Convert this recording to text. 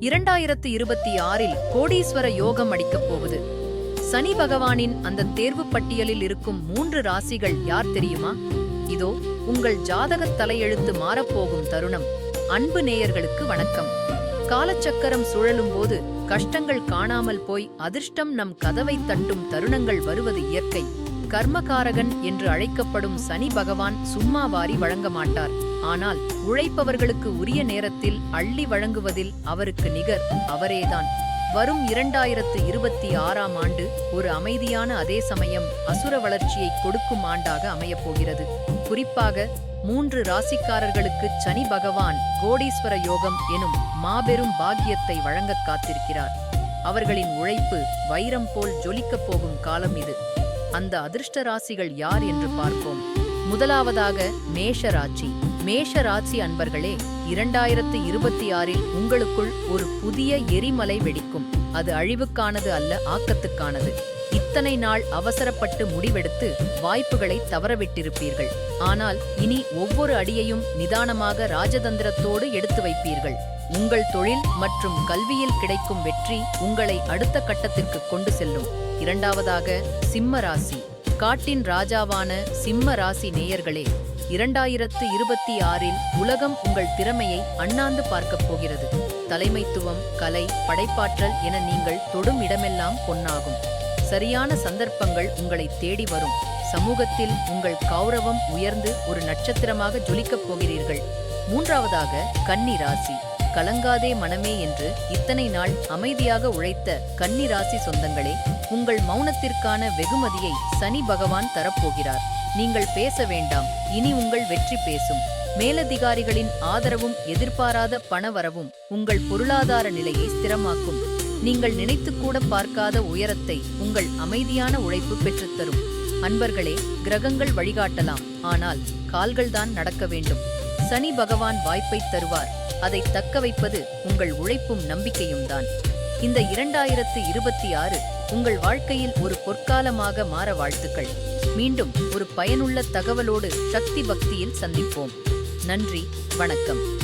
இரண்டாயிரத்து இருபத்தி ஆறில் கோடீஸ்வர யோகம் அடிக்கப் போகுது. சனி பகவானின் அந்த தேர்வு பட்டியலில் இருக்கும் மூன்று ராசிகள் யார் தெரியுமா? இதோ உங்கள் ஜாதகத் தலையெழுத்து மாறப்போகும் தருணம். அன்பு நேயர்களுக்கு வணக்கம். காலச்சக்கரம் சுழலும் போது கஷ்டங்கள் காணாமல் போய் அதிர்ஷ்டம் நம் கதவை தட்டும் தருணங்கள் வருவது இயற்கை. கர்மகாரகன் என்று அழைக்கப்படும் சனி பகவான் சும்மா வாரி வழங்க மாட்டார். ஆனால் உழைப்பவர்களுக்கு உரிய நேரத்தில் அள்ளி வழங்குவதில் அவருக்கு நிகர் அவரேதான். வரும் இரண்டாயிரத்து இருபத்தி ஆறாம் ஆண்டு ஒரு அமைதியான அதே சமயம் அசுர வளர்ச்சியை கொடுக்கும் ஆண்டாக அமையப் போகிறது குறிப்பாக மூன்று ராசிக்காரர்களுக்கு சனி பகவான் கோடீஸ்வர யோகம் எனும் மாபெரும் பாக்கியத்தை வழங்கக் காத்திருக்கிறார். அவர்களின் உழைப்பு வைரம் போல் ஜொலிக்கப் போகும் காலம் இது. அந்த அதிர்ஷ்ட ராசிகள் யார் என்று பார்ப்போம். முதலாவதாக மேஷ ராசி மேஷ ராசி அன்பர்களே இரண்டாயிரத்து இருபத்தி ஆறில் உங்களுக்குள் ஒரு புதிய எரிமலை வெடிக்கும். அது அழிவுக்கானது அல்ல ஆக்கத்துக்கானது. இத்தனை நாள் அவசரப்பட்டு முடிவெடுத்து வாய்ப்புகளை தவறவிட்டிருப்பீர்கள்? ஆனால் இனி ஒவ்வொரு அடியையும் நிதானமாக ராஜதந்திரத்தோடு எடுத்து வைப்பீர்கள். உங்கள் தொழில் மற்றும் கல்வியில் கிடைக்கும் வெற்றி உங்களை அடுத்த கட்டத்திற்கு கொண்டு செல்லும். இரண்டாவதாக சிம்ம ராசி. காட்டின் ராஜாவான சிம்ம ராசி நேயர்களே இரண்டாயிரத்து இருபத்தி ஆறில் உலகம் உங்கள் திறமையை அண்ணாந்து பார்க்கப் போகிறது. தலைமைத்துவம் கலை படைப்பாற்றல் என நீங்கள் தொடும் இடமெல்லாம் பொன்னாகும். சரியான சந்தர்ப்பங்கள் உங்களை தேடி வரும். சமூகத்தில் உங்கள் கௌரவம் உயர்ந்து ஒரு நட்சத்திரமாக ஜொலிக்கப் போகிறீர்கள். மூன்றாவதாக கன்னி ராசி. கலங்காதே மனமே என்று இத்தனை நாள் அமைதியாக உழைத்த கன்னி ராசி சொந்தங்களே உங்கள் மௌனத்திற்கான வெகுமதியை சனி பகவான் தரப்போகிறார். நீங்கள் பேச வேண்டாம் இனி உங்கள் வெற்றி பேசும். மேலதிகாரிகளின் ஆதரவும் எதிர்பாராத பணவரவும் உங்கள் பொருளாதார நிலையை ஸ்திரமாக்கும். நீங்கள் நினைத்து கூட பார்க்காத உயரத்தை உங்கள் அமைதியான உழைப்பு பெற்றுத்தரும். அன்பர்களே கிரகங்கள் வழிகாட்டலாம். ஆனால் கால்கள்தான் நடக்க வேண்டும். சனி பகவான் வாய்ப்பை தருவார். அதை தக்க வைப்பது உங்கள் உழைப்பும் நம்பிக்கையும் தான் இந்த இரண்டாயிரத்து இருபத்தி ஆறு உங்கள் வாழ்க்கையில் ஒரு பொற்காலமாக மாற வாழ்த்துக்கள். மீண்டும் ஒரு பயனுள்ள தகவலோடு சக்தி பக்தியில் சந்திப்போம். நன்றி வணக்கம்.